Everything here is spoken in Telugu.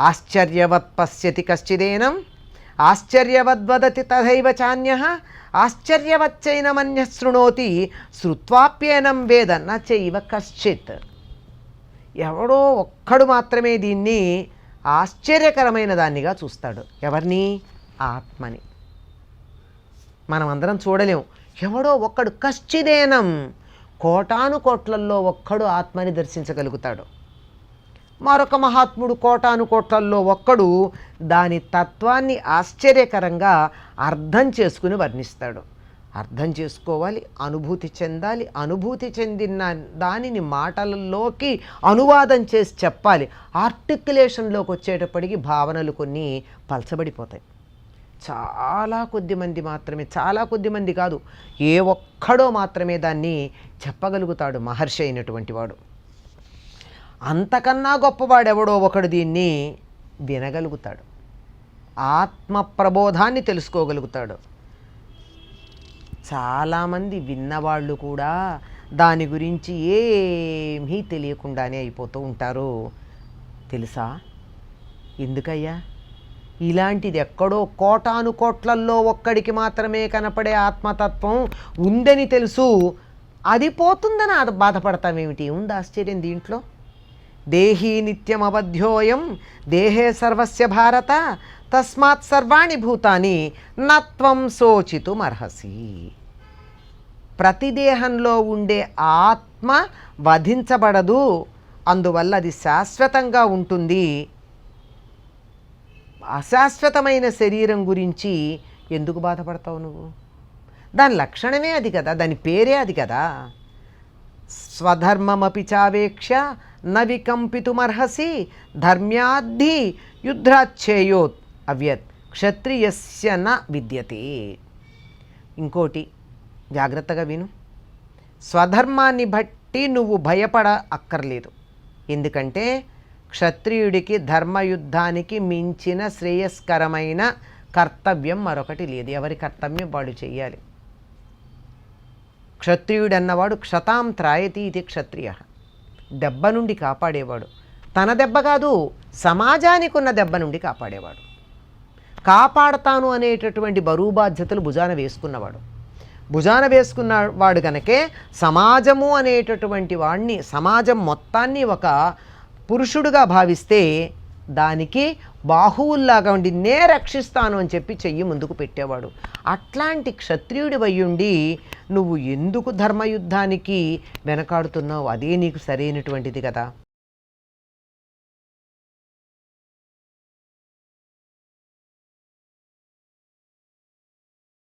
ఆశ్చర్యవత్ పశ్యతి కశ్చిదేనం. ఆశ్చర్యవద్వదతి తథైవ చాన్య. ఆశ్చర్యవచ్చైనమన్య శృణోతి. శృత్వాప్యేనం వేద నచైవ కశ్చిత్. ఎవడో ఒక్కడు మాత్రమే దీన్ని ఆశ్చర్యకరమైన దాన్నిగా చూస్తాడు. ఎవరిని? ఆత్మని. మనం అందరం చూడలేం ఎవడో ఒక్కడు కశ్చిదేనం. కోటాను కోట్లల్లో ఒక్కడు ఆత్మని దర్శించగలుగుతాడు. మరొక మహాత్ముడు కోటాను కోట్లల్లో ఒక్కడు దాని తత్వాన్ని ఆశ్చర్యకరంగా అర్థం చేసుకుని వర్ణిస్తాడు. అర్థం చేసుకోవాలి అనుభూతి చెందాలి అనుభూతి చెందిన దానిని మాటలలోకి అనువాదం చేసి చెప్పాలి. ఆర్టికులేషన్లోకి వచ్చేటప్పటికి భావనలు కొన్ని పలచబడిపోతాయి. చాలా కొద్దిమంది మాత్రమే చాలా కొద్దిమంది కాదు ఏ ఒక్కడో మాత్రమే దాన్ని చెప్పగలుగుతాడు మహర్షి అయినటువంటి వాడు. అంతకన్నా గొప్పవాడెవడో ఒకడు దీన్ని వినగలుగుతాడు. ఆత్మ ప్రబోధాన్ని తెలుసుకోగలుగుతాడు. చాలామంది విన్నవాళ్ళు కూడా దాని గురించి ఏమీ తెలియకుండానే అయిపోతూ ఉంటారు. తెలుసా? ఎందుకయ్యా? ఇలాంటిది ఎక్కడో కోటాను కోట్లల్లో ఒక్కడికి మాత్రమే కనపడే ఆత్మతత్వం ఉందని తెలుసు. అది పోతుందని అది బాధపడతామేమిటి? ఉంది ఆశ్చర్యం దీంట్లో? దేహీ నిత్యమవధ్యోయం దేహే సర్వస్య భారత తస్మాత్ సర్వాణి భూతాని నత్వం శోచితుమర్హసి. ప్రతి దేహంలో ఉండే ఆత్మ వధించబడదు అందువల్ల అది శాశ్వతంగా ఉంటుంది. అశాశ్వతమైన శరీరం గురించి ఎందుకు బాధపడతావు నువ్వు? దాని లక్షణమే అది కదా దాని పేరే అది కదా. స్వధర్మమపి చావేక్ష న వికంపితుమర్హసి ధర్మ్యాద్ధి యుద్ధ్రాచ్చేయోత్ అవ్యత్ క్షత్రియస్య న విద్యతే. ఇంకోటి జాగ్రత్తగా విను. స్వధర్మాన్ని బట్టి నువ్వు భయపడ అక్కర్లేదు. ఎందుకంటే క్షత్రియుడికి ధర్మయుద్ధానికి మించిన శ్రేయస్కరమైన కర్తవ్యం మరొకటి లేదు. ఎవరి కర్తవ్యం వాడు చెయ్యాలి. క్షత్రియుడన్నవాడు క్షతాం త్రాయతి ఇది క్షత్రియ. దెబ్బ నుండి కాపాడేవాడు. తన దెబ్బ కాదు సమాజానికి ఉన్న దెబ్బ నుండి కాపాడేవాడు. కాపాడతాను అనేటటువంటి బరువు బాధ్యతలు భుజాన వేసుకున్నవాడు. భుజాన వేసుకున్న వాడు కనుకే సమాజము అనేటటువంటి వాడిని సమాజం మొత్తాన్ని ఒక పురుషుడుగా భావిస్తే దానికి బాహువుల్లాగా ఉండి నే రక్షిస్తాను అని చెప్పి చెయ్యి ముందుకు పెట్టేవాడు. అట్లాంటి క్షత్రియుడి వయ్యుండి నువ్వు ఎందుకు ధర్మయుద్ధానికి వెనకాడుతున్నావు? అదే నీకు సరైనటువంటిది కదా.